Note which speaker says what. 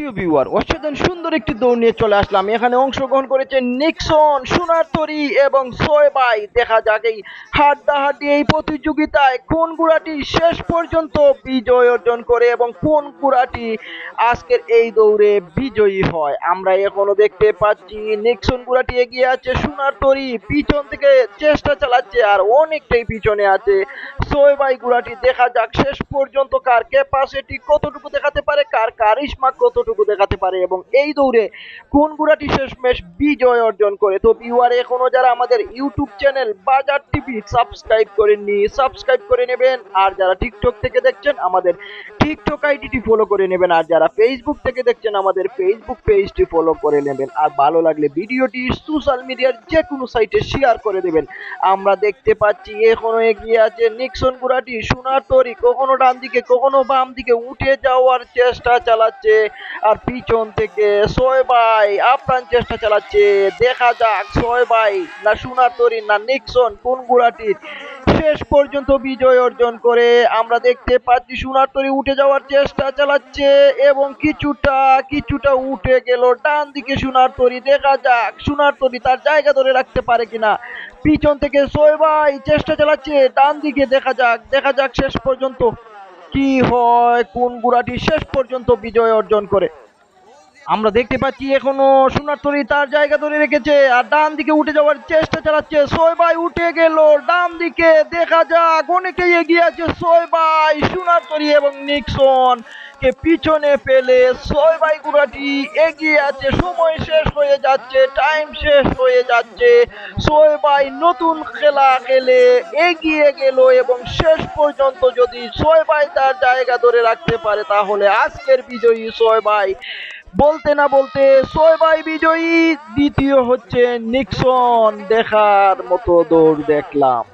Speaker 1: প্রিয় ভিউয়ার অসাধারণ সুন্দর একটি দৌড় নিয়ে চলে আসলাম। এখানে অংশগ্রহণ করেছে নিক্সন সোনার তরি এবং সোয়েবাই দেখা যাক এই হাড্ডাহাড্ডি এই প্রতিযোগিতায় কোন গুড়াটি শেষ পর্যন্ত বিজয় অর্জন করে এবং কোন গুড়াটি আজকের এই দৌড়ে বিজয়ী হয়। আমরা এখনও দেখতে পাচ্ছি নিক্সন গুড়াটি এগিয়ে আছে, সোনার তরি পিছন থেকে চেষ্টা চালাচ্ছে আর অনেকটাই পিছনে আছে সোয়েবাই গুড়াটি দেখা যাক শেষ পর্যন্ত কার ক্যাপাসিটি কতটুকু দেখাতে পারে, কার কারিশমা কতটুকু দেখাতে পারে এবং এই দৌড়ে কোন গুড়াটি শেষমেশ বিজয় অর্জন করে? তো ভিউয়ার এখনও যারা আমাদের YouTube channel Bazar TV subscribe করেননি সাবস্ক্রাইব করে নেবেন। আর যারা টিকটক থেকে দেখছেন, আমাদের টিকটক আইডিটি ফলো করে নেবেন। আর যারা ফেসবুক থেকে দেখছেন, আমাদের ফেসবুক পেজটি ফলো করে নেবেন। আর ভালো লাগলে ভিডিওটি সোশ্যাল মিডিয়ার যে কোনো সাইটে শেয়ার করে দেবেন। আমরা দেখতে পাচ্ছি, এখনও এগিয়ে আছে নিক্সন গুড়াটি সোনার তরি কখনো ডান দিকে, কখনো বাম দিকে, উঠে যাওয়ার চেষ্টা চালাচ্ছে। আর পিছন থেকে সোয় ভাই আপ্রাণ চেষ্টা চালাচ্ছে। দেখা যাক সোয় ভাই না সোনার তরি না নিক্সন কোন গুড়াটির শেষ পর্যন্ত বিজয় অর্জন করে আমরা দেখতে পাচ্ছি সোনার তরি উঠে যাওয়ার চেষ্টা চালাচ্ছে এবং কিছুটা কিছুটা উঠে গেল। ডান দিকে সোনার তরি, দেখা যাক সোনার তরি তার জায়গা ধরে রাখতে পারে কিনা। পিছন থেকে সোয়বাই চেষ্টা চালাচ্ছে, ডান দিকে দেখা যাক দেখা যাক শেষ পর্যন্ত কি হয়, কোন গুড়াটি শেষ পর্যন্ত বিজয় অর্জন করে। আমরা দেখতে পাচ্ছি এখনও সোনারতরি তার জায়গা ধরে রেখেছে, আর ডান দিকে উঠে যাওয়ার চেষ্টা চালাচ্ছে সোয়বাই উঠে গেল ডান দিকে, দেখা যাক অনেকেই এগিয়ে আছে সোয়বাই সোনারতরি এবং নিক্সন কে পিছনে ফেলে সোয়বাই গুড়াটি এগিয়ে আছে, সময় শেষ হয়ে যাচ্ছে টাইম শেষ হয়ে যাচ্ছে সোয়বাই নতুন খেলা খেলে এগিয়ে গেল এবং শেষ পর্যন্ত যদি সোয়বাই তার জায়গা ধরে রাখতে পারে, তাহলে আজকের বিজয়ী সোয়বাই বলতে না বলতে সোয়বাই বিজয়ী দ্বিতীয় হচ্ছে নিক্সন। দেখার মতো দৌড় দেখলাম।